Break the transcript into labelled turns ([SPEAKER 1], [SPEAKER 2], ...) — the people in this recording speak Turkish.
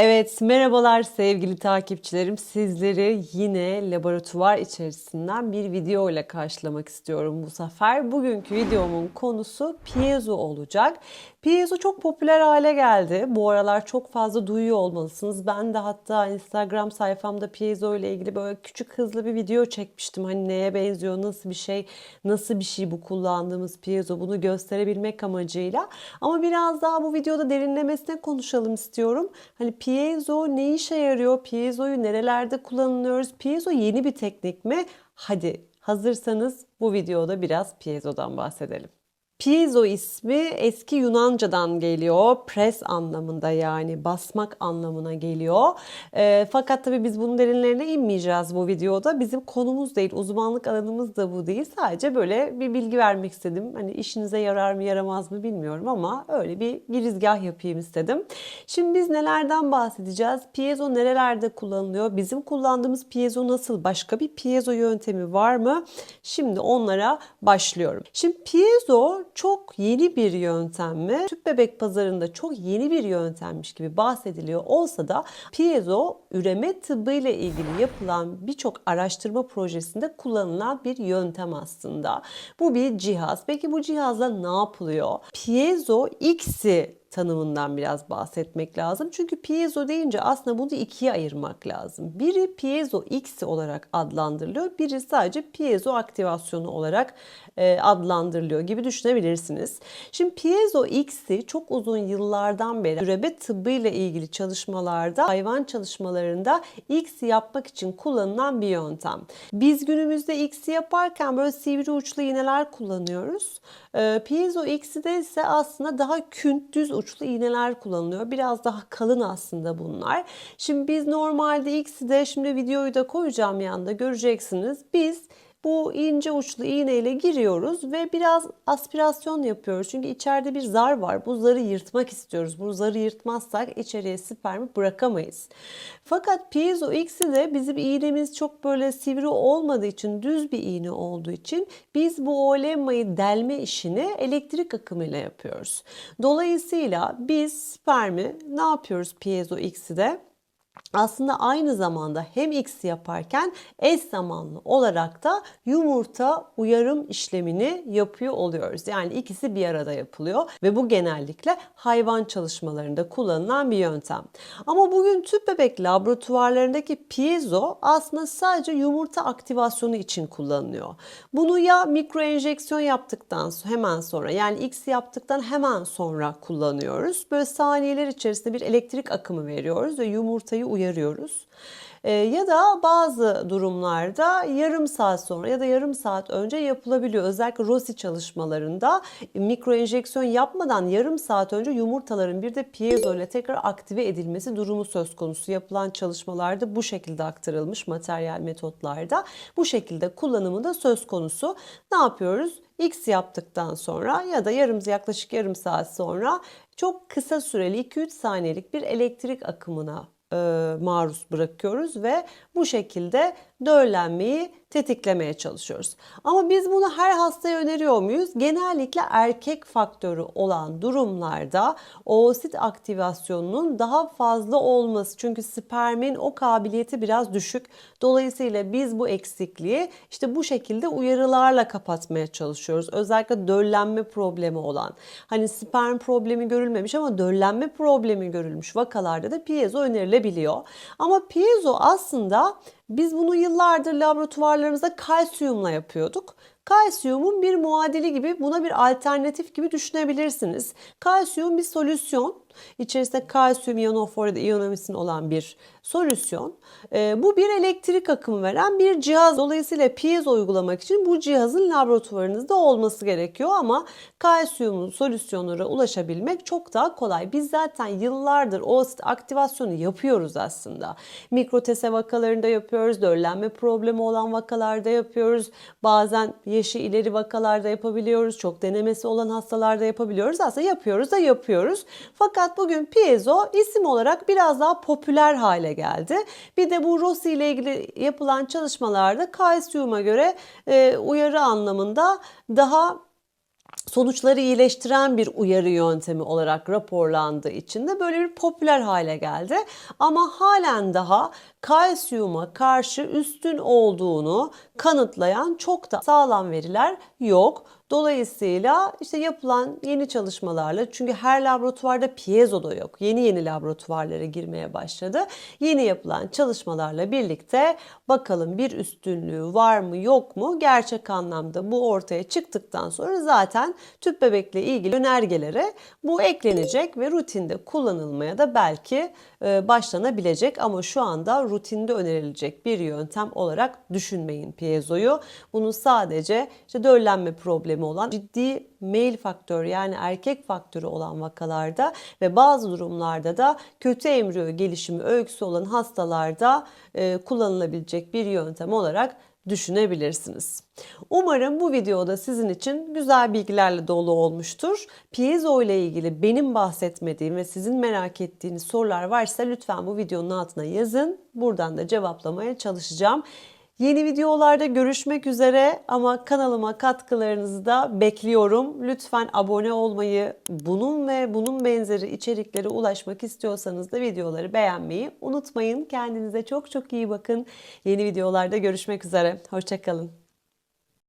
[SPEAKER 1] Evet, merhabalar sevgili takipçilerim. Sizleri yine laboratuvar içerisinden bir video ile karşılamak istiyorum bu sefer. Bugünkü videomun konusu piezo olacak. Piezo çok popüler hale geldi. Bu aralar çok fazla duyuyor olmalısınız. Ben de hatta Instagram sayfamda piezo ile ilgili böyle küçük hızlı bir video çekmiştim. Hani neye benziyor, nasıl bir şey, nasıl bir şey bu kullandığımız piezo bunu gösterebilmek amacıyla. Ama biraz daha bu videoda derinlemesine konuşalım istiyorum. Hani piezo ne işe yarıyor? Piezoyu nerelerde kullanıyoruz? Piezo yeni bir teknik mi? Hadi hazırsanız bu videoda biraz piezodan bahsedelim. Piezo ismi eski Yunanca'dan geliyor. Pres anlamında yani basmak anlamına geliyor. E, fakat tabii biz bunun derinlerine inmeyeceğiz bu videoda. Bizim konumuz değil, uzmanlık alanımız da bu değil. Sadece böyle bir bilgi vermek istedim. Hani işinize yarar mı yaramaz mı bilmiyorum ama öyle bir girizgah yapayım istedim. Şimdi biz nelerden bahsedeceğiz? Piezo nerelerde kullanılıyor? Bizim kullandığımız piezo nasıl? Başka bir piezo yöntemi var mı? Şimdi onlara başlıyorum. Şimdi piezo çok yeni bir yöntem mi? Tüp bebek pazarında çok yeni bir yöntemmiş gibi bahsediliyor olsa da piezo üreme tıbbı ile ilgili yapılan birçok araştırma projesinde kullanılan bir yöntem aslında. Bu bir cihaz. Peki bu cihazla ne yapılıyor? Piezo X'i tanımından biraz bahsetmek lazım. Çünkü piezo deyince aslında bunu ikiye ayırmak lazım. Biri piezo X olarak adlandırılıyor. Biri sadece piezo aktivasyonu olarak e, adlandırılıyor gibi düşünebilirsiniz. Şimdi piezo X'i çok uzun yıllardan beri üreme tıbbı ile ilgili çalışmalarda, hayvan çalışmalarında X yapmak için kullanılan bir yöntem. Biz günümüzde X'i yaparken böyle sivri uçlu iğneler kullanıyoruz. E, piezo X'de ise aslında daha künt düz uçlu iğneler kullanılıyor. Biraz daha kalın aslında bunlar. Şimdi biz normalde X'i de şimdi videoyu da koyacağım yanında göreceksiniz. Biz bu ince uçlu iğne ile giriyoruz ve biraz aspirasyon yapıyoruz. Çünkü içeride bir zar var. Bu zarı yırtmak istiyoruz. Bu zarı yırtmazsak içeriye spermi bırakamayız. Fakat piezo X'i de bizim iğnemiz çok böyle sivri olmadığı için düz bir iğne olduğu için biz bu olemmayı delme işini elektrik akımıyla yapıyoruz. Dolayısıyla biz spermi ne yapıyoruz piezo X'i de? Aslında aynı zamanda hem X yaparken eş zamanlı olarak da yumurta uyarım işlemini yapıyor oluyoruz. Yani ikisi bir arada yapılıyor ve bu genellikle hayvan çalışmalarında kullanılan bir yöntem. Ama bugün tüp bebek laboratuvarlarındaki piezo aslında sadece yumurta aktivasyonu için kullanılıyor. Bunu ya mikro enjeksiyon yaptıktan hemen sonra yani X yaptıktan hemen sonra kullanıyoruz. Böyle saniyeler içerisinde bir elektrik akımı veriyoruz ve yumurtayı uyarıyoruz. E, ya da bazı durumlarda yarım saat sonra ya da yarım saat önce yapılabiliyor. Özellikle ROSI çalışmalarında mikro enjeksiyon yapmadan yarım saat önce yumurtaların bir de piezo ile tekrar aktive edilmesi durumu söz konusu. Yapılan çalışmalarda bu şekilde aktarılmış materyal metotlarda bu şekilde kullanımı da söz konusu. Ne yapıyoruz? X yaptıktan sonra ya da yarım yaklaşık yarım saat sonra çok kısa süreli 2-3 saniyelik bir elektrik akımına maruz bırakıyoruz ve bu şekilde döllenmeyi tetiklemeye çalışıyoruz. Ama biz bunu her hastaya öneriyor muyuz? Genellikle erkek faktörü olan durumlarda oosit aktivasyonunun daha fazla olması. Çünkü spermin o kabiliyeti biraz düşük. Dolayısıyla biz bu eksikliği işte bu şekilde uyarılarla kapatmaya çalışıyoruz. Özellikle döllenme problemi olan. Hani sperm problemi görülmemiş ama döllenme problemi görülmüş vakalarda da piezo önerilebiliyor. Ama piezo aslında biz bunu yıllardır laboratuvarlarımızda kalsiyumla yapıyorduk. Kalsiyumun bir muadili gibi buna bir alternatif gibi düşünebilirsiniz. Kalsiyum bir solüsyon. İçerisinde kalsiyum da iyonamisin olan bir solüsyon. E, bu bir elektrik akımı veren bir cihaz. Dolayısıyla piezo uygulamak için bu cihazın laboratuvarınızda olması gerekiyor ama kalsiyumun solüsyonlara ulaşabilmek çok daha kolay. Biz zaten yıllardır o aktivasyonu yapıyoruz aslında. Mikrotese vakalarında yapıyoruz, döllenme problemi olan vakalarda yapıyoruz. Bazen yaşı ileri vakalarda yapabiliyoruz. Çok denemesi olan hastalarda yapabiliyoruz. Aslında yapıyoruz da yapıyoruz. Fakat bugün piezo isim olarak biraz daha popüler hale geldi. Bir de bu Rossi ile ilgili yapılan çalışmalarda kalsiyuma göre e, uyarı anlamında daha sonuçları iyileştiren bir uyarı yöntemi olarak raporlandığı için de böyle bir popüler hale geldi. Ama halen daha kalsiyuma karşı üstün olduğunu kanıtlayan çok da sağlam veriler yok. Dolayısıyla işte yapılan yeni çalışmalarla çünkü her laboratuvarda piezo da yok. Yeni yeni laboratuvarlara girmeye başladı. Yeni yapılan çalışmalarla birlikte bakalım bir üstünlüğü var mı yok mu gerçek anlamda bu ortaya çıktıktan sonra zaten tüp bebekle ilgili önergelere bu eklenecek ve rutinde kullanılmaya da belki başlanabilecek ama şu anda rutinde önerilecek bir yöntem olarak düşünmeyin piezoyu. Bunun sadece işte döllenme problemi olan ciddi male faktör yani erkek faktörü olan vakalarda ve bazı durumlarda da kötü embriyo gelişimi öyküsü olan hastalarda e, kullanılabilecek bir yöntem olarak düşünebilirsiniz. Umarım bu videoda sizin için güzel bilgilerle dolu olmuştur. Piezo ile ilgili benim bahsetmediğim ve sizin merak ettiğiniz sorular varsa lütfen bu videonun altına yazın. Buradan da cevaplamaya çalışacağım. Yeni videolarda görüşmek üzere ama kanalıma katkılarınızı da bekliyorum. Lütfen abone olmayı, bunun ve bunun benzeri içeriklere ulaşmak istiyorsanız da videoları beğenmeyi unutmayın. Kendinize çok çok iyi bakın. Yeni videolarda görüşmek üzere. Hoşçakalın.